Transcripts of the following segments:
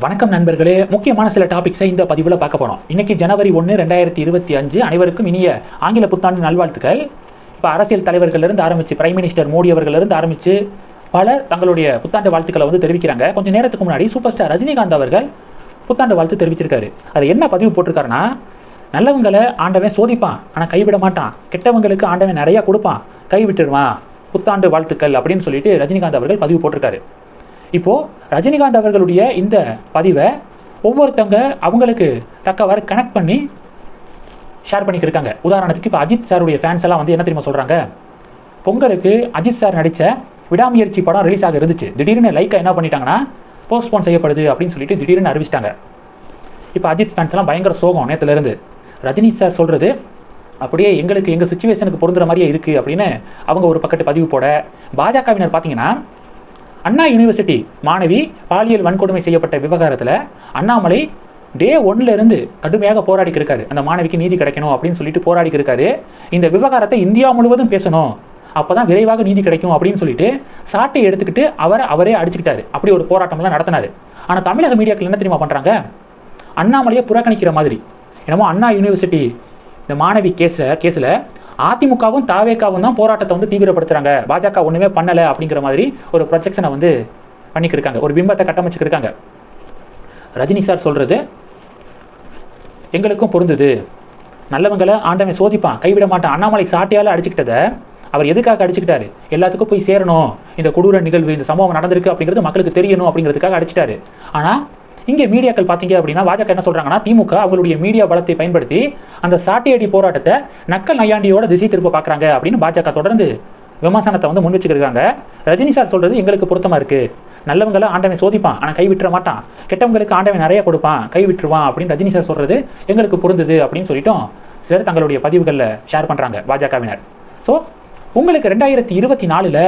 வணக்கம் நண்பர்களே. முக்கியமான சில டாபிக்ஸை இந்த பதிவில் பார்க்க போகிறோம் இன்னைக்கு ஜனவரி ஒன்று ரெண்டாயிரத்தி இருபத்தி அஞ்சு. அனைவருக்கும் இனிய ஆங்கில புத்தாண்டு நல்வாழ்த்துக்கள். இப்போ அரசியல் தலைவர்களிலிருந்து ஆரம்பித்து பிரைம் மினிஸ்டர் மோடி அவர்களிருந்து ஆரம்பித்து பலர் தங்களுடைய புத்தாண்டு வாழ்த்துக்களை வந்து தெரிவிக்கிறாங்க. கொஞ்சம் நேரத்துக்கு முன்னாடி சூப்பர் ஸ்டார் ரஜினிகாந்த் அவர்கள் புத்தாண்டு வாழ்த்து தெரிவிச்சிருக்காரு. அது என்ன பதிவு போட்டிருக்காருன்னா நல்லவங்களை ஆண்டவன் சோதிப்பான் ஆனால் கைவிட மாட்டான். கெட்டவங்களுக்கு ஆண்டவன் நிறையா கொடுப்பான். கைவிட்டுருவான். புத்தாண்டு வாழ்த்துக்கள் அப்படின்னு சொல்லிட்டு ரஜினிகாந்த் அவர்கள் பதிவு போட்டிருக்காரு. இப்போ ரஜினிகாந்த் அவர்களுடைய இந்த பதிவை ஒவ்வொருத்தவங்க அவங்களுக்கு தக்கவாறு கனெக்ட் பண்ணி ஷேர் பண்ணிக்கிருக்காங்க. உதாரணத்துக்கு இப்போ அஜித் சாருடைய ஃபேன்ஸ் எல்லாம் வந்து என்ன தெரியுமா சொல்கிறாங்க பொங்கலுக்கு அஜித் சார் நடித்த விடாமுயற்சி படம் ரிலீஸ் ஆக இருந்துச்சு. திடீர்னு லைக்கை என்ன பண்ணிட்டாங்கன்னா போஸ்ட்போன் செய்யப்படுது அப்படின்னு சொல்லிட்டு திடீர்னு அறிவிச்சிட்டாங்க. இப்போ அஜித் ஃபேன்ஸ் எல்லாம் பயங்கர சோகம் நேற்றுலேருந்து ரஜினி சார் சொல்கிறது அப்படியே எங்களுக்கு எங்கள் சுச்சுவேஷனுக்கு பொருந்துற மாதிரியே இருக்குது அப்படின்னு அவங்க ஒரு பக்கத்து பதிவு போட பாஜகவினர் பார்த்தீங்கன்னா அண்ணா யூனிவர்சிட்டி மாணவி பாலியல் வன்கொடுமை செய்யப்பட்ட விவகாரத்தில் அண்ணாமலை டே ஒன்ல இருந்து கடுமையாக போராடிக்கு இருக்காரு. அந்த மாணவிக்கு நீதி கிடைக்கணும் அப்படின்னு சொல்லிட்டு போராடிக்கு இருக்காரு. இந்த விவகாரத்தை இந்தியா முழுவதும் பேசணும். அப்பதான் விரைவாக நீதி கிடைக்கும் அப்படின்னு சொல்லிட்டு சாட்டை எடுத்துக்கிட்டு அவரை அவரே அடிச்சுக்கிட்டாரு. அப்படி ஒரு போராட்டம்லாம் நடத்தினாரு. ஆனால் தமிழக மீடியாக்கள் என்ன தெரியுமா பண்ணுறாங்க அண்ணாமலையை புறக்கணிக்கிற மாதிரி. என்னமோ அண்ணா யூனிவர்சிட்டி இந்த மாணவி கேஸில் கேஸில் அதிமுகவும் தாவேக்காவும் தான் போராட்டத்தை வந்து தீவிரப்படுத்துறாங்க. பாஜக ஒன்றுமே பண்ணலை அப்படிங்கிற மாதிரி ஒரு ப்ரொஜெக்ஷனை வந்து பண்ணிக்கிருக்காங்க ஒரு பிம்பத்தை கட்டமைச்சுக்கிருக்காங்க ரஜினி சார் சொல்கிறது எங்களுக்கும் பொருந்தது. நல்லவங்களை ஆண்டவன் சோதிப்பான். கைவிட மாட்டான். அண்ணாமலை சாட்டையால் அடிச்சுக்கிட்டதை அவர் எதுக்காக அடிச்சுக்கிட்டாரு? எல்லாத்துக்கும் போய் சேரணும். இந்த கொடூர நிகழ்வு இந்த சம்பவம் நடந்திருக்கு அப்படிங்கிறது மக்களுக்கு தெரியணும் அப்படிங்கிறதுக்காக அடிச்சிட்டாரு. ஆனால் இங்கே மீடியாக்கள் பார்த்தீங்க அப்படின்னா பாஜக என்ன சொல்கிறாங்கன்னா திமுக அவங்களுடைய மீடியா பலத்தை பயன்படுத்தி அந்த சாட்டியடி போராட்டத்தை நக்கல் நையாண்டியோட திசை திருப்ப பார்க்குறாங்க அப்படின்னு பாஜக தொடர்ந்து விமர்சனத்தை வந்து முன் வச்சுக்கிருக்காங்க ரஜினி சார் சொல்கிறது எங்களுக்கு பொருத்தமாக இருக்குது நல்லவங்களை ஆண்டவன் சோதிப்பான் ஆனால் கை விட்டுற மாட்டான். கெட்டவங்களுக்கு ஆண்டவன் நிறைய கொடுப்பான் கை விட்டுருவான் அப்படின்னு ரஜினி சார் சொல்கிறது எங்களுக்கு பொருந்துது அப்படின்னு சொல்லிட்டோம் சிலர் தங்களுடைய பதிவுகளில் ஷேர் பண்ணுறாங்க பாஜகவினர். ஸோ உங்களுக்கு ரெண்டாயிரத்தி இருபத்தி நாலில்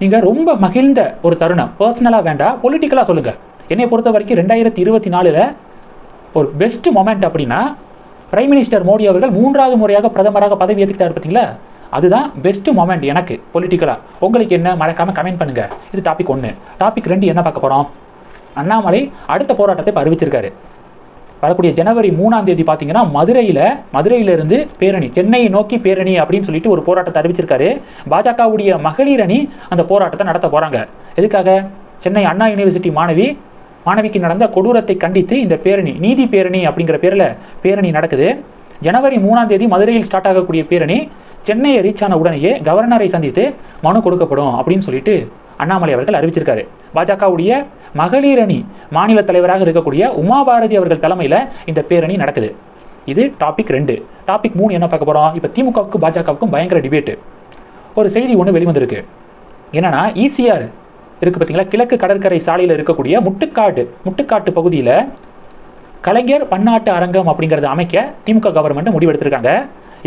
நீங்கள் ரொம்ப மகிழ்ந்த ஒரு தருணம் பர்சனலாக வேண்டாம் பொலிட்டிக்கலாக சொல்லுங்கள் என்னை பொறுத்த வரைக்கும் ரெண்டாயிரத்தி இருபத்தி நாலில் ஒரு பெஸ்ட் மொமெண்ட் அப்படின்னா பிரைம் மினிஸ்டர் மோடி அவர்கள் மூன்றாவது முறையாக பிரதமராக பதவி ஏற்றுக்கிட்டார் பார்த்தீங்களா? அதுதான் பெஸ்ட் மொமெண்ட் எனக்கு பொலிட்டிக்கலாக உங்களுக்கு என்ன? மறக்காமல் கமெண்ட் பண்ணுங்கள் இது டாபிக் ஒன்று டாபிக் ரெண்டு என்ன பார்க்க போகிறோம் அண்ணாமலை அடுத்த போராட்டத்தை இப்போ அறிவிச்சிருக்காரு. வரக்கூடிய ஜனவரி மூணாம் தேதி பார்த்தீங்கன்னா மதுரையில் மதுரையிலிருந்து பேரணி சென்னையை நோக்கி பேரணி அப்படின்னு சொல்லிட்டு ஒரு போராட்டத்தை அறிவிச்சிருக்காரு. பாஜகவுடைய மகளிர் அணி அந்த போராட்டத்தை நடத்த போகிறாங்க எதுக்காக? சென்னை அண்ணா யூனிவர்சிட்டி மாணவி மாணவிக்கு நடந்த கொடூரத்தை கண்டித்து இந்த பேரணி நீதி பேரணி அப்படிங்கிற பேரில் பேரணி நடக்குது. ஜனவரி மூணாம் தேதி மதுரையில் ஸ்டார்ட் ஆகக்கூடிய பேரணி சென்னையை ரீச் ஆன உடனேயே கவர்னரை சந்தித்து மனு கொடுக்கப்படும் அப்படின்னு சொல்லிட்டு அண்ணாமலை அவர்கள் அறிவிச்சிருக்காரு. பாஜகவுடைய மகளிர் அணி மாநில தலைவராக இருக்கக்கூடிய உமா பாரதி அவர்கள் தலைமையில் இந்த பேரணி நடக்குது. இது டாபிக் ரெண்டு. டாபிக் மூணு என்ன பார்க்க போகிறோம் இப்போ திமுகவுக்கும் பாஜகவுக்கும் பயங்கர டிபேட்டு ஒரு செய்தி ஒன்று வெளிவந்திருக்கு. என்னன்னா ஈசிஆர் இருக்குது பார்த்தீங்களா கிழக்கு கடற்கரை சாலையில் இருக்கக்கூடிய முட்டுக்காடு முட்டுக்காட்டு பகுதியில் கலைஞர் பன்னாட்டு அரங்கம் அப்படிங்கிறத அமைக்க திமுக கவர்மெண்ட் முடிவெடுத்திருக்காங்க.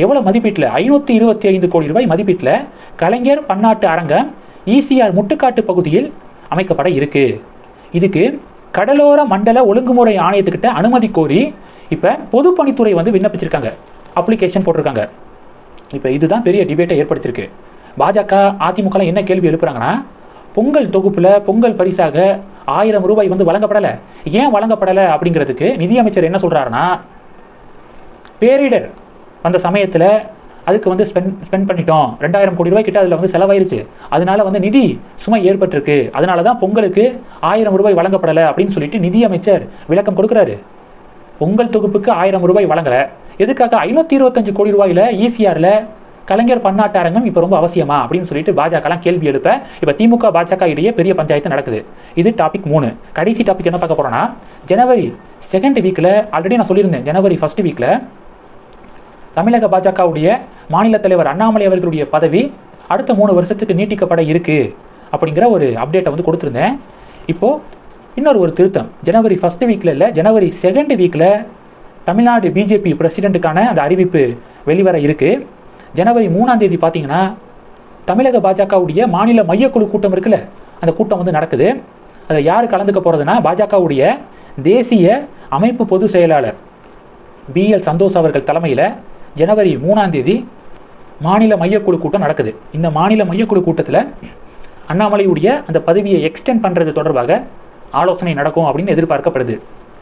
எவ்வளோ மதிப்பீட்டில்? ஐநூற்றி இருபத்தி ஐந்து கோடி ரூபாய் மதிப்பீட்டில் கலைஞர் பன்னாட்டு அரங்கம் ஈசிஆர் முட்டுக்காட்டு பகுதியில் அமைக்கப்பட இருக்கு. இதுக்கு கடலோர மண்டல ஒழுங்குமுறை ஆணையத்துக்கிட்ட அனுமதி கோரி இப்போ பொதுப்பணித்துறை வந்து விண்ணப்பிச்சிருக்காங்க. அப்ளிகேஷன் போட்டிருக்காங்க. இப்போ இதுதான் பெரிய டிபேட்டை ஏற்படுத்தியிருக்கு. பாஜக அதிமுகலாம் என்ன கேள்வி எழுப்புறாங்கன்னா பொங்கல் தொகுப்பில் பொங்கல் பரிசாக ஆயிரம் ரூபாய் வந்து வழங்கப்படலை. ஏன் வழங்கப்படலை அப்படிங்கிறதுக்கு நிதியமைச்சர் என்ன சொல்கிறாருன்னா பேரிடர் வந்த சமயத்தில் அதுக்கு வந்து ஸ்பெண்ட் ஸ்பெண்ட் பண்ணிட்டோம். ரெண்டாயிரம் கோடி ரூபாய் கிட்ட அதில் வந்து செலவாயிருச்சு. அதனால வந்து நிதி சுமை ஏற்பட்டிருக்கு. அதனால தான் பொங்கலுக்கு ஆயிரம் ரூபாய் வழங்கப்படலை அப்படின்னு சொல்லிட்டு நிதியமைச்சர் விளக்கம் கொடுக்குறாரு. பொங்கல் தொகுப்புக்கு ஆயிரம் ரூபாய் வழங்கலை. எதுக்காக? ஐநூற்றி இருபத்தஞ்சு கோடி ரூபாயில் ஈசிஆரில் கலைஞர் பன்னாட்டு அரங்கம் இப்போ ரொம்ப அவசியமா அப்படின்னு சொல்லிட்டு பாஜகலாம் கேள்வி எழுப்ப இப்போ திமுக பாஜக இடையே பெரிய பஞ்சாயத்து நடக்குது. இது டாபிக் மூணு. கடைசி டாபிக் என்ன பார்க்க போறோம்னா ஜனவரி செகண்ட் வீக்கில் ஆல்ரெடி நான் சொல்லியிருந்தேன் ஜனவரி ஃபர்ஸ்ட் வீக்கில் தமிழக பாஜகவுடைய மாநில தலைவர் அண்ணாமலை அவர்களுடைய பதவி அடுத்த மூணு வருஷத்துக்கு நீட்டிக்கப்பட இருக்கு அப்படிங்கிற ஒரு அப்டேட்டை வந்து கொடுத்துருந்தேன். இப்போ இன்னொரு ஒரு திருத்தம். ஜனவரி ஃபர்ஸ்ட் வீக்கில் இல்லை ஜனவரி செகண்ட் வீக்கில் தமிழ்நாடு பிஜேபி பிரசிடெண்ட்டுக்கான அந்த அறிவிப்பு வெளிவர இருக்குது ஜனவரி மூணாம் தேதி பார்த்தீங்கன்னா தமிழக பாஜகவுடைய மாநில மையக்குழு கூட்டம் இருக்குல்ல அந்த கூட்டம் வந்து நடக்குது. அதை யார் கலந்துக்க போகிறதுனா பாஜகவுடைய தேசிய அமைப்பு பொது செயலாளர் பிஎல் சந்தோஷ் அவர்கள் தலைமையில் ஜனவரி மூணாம் தேதி மாநில மையக்குழு கூட்டம் நடக்குது. இந்த மாநில மையக்குழு கூட்டத்தில் அண்ணாமலையுடைய அந்த பதவியை எக்ஸ்டெண்ட் பண்ணுறது தொடர்பாக ஆலோசனை நடக்கும் அப்படின்னு எதிர்பார்க்கப்படுது.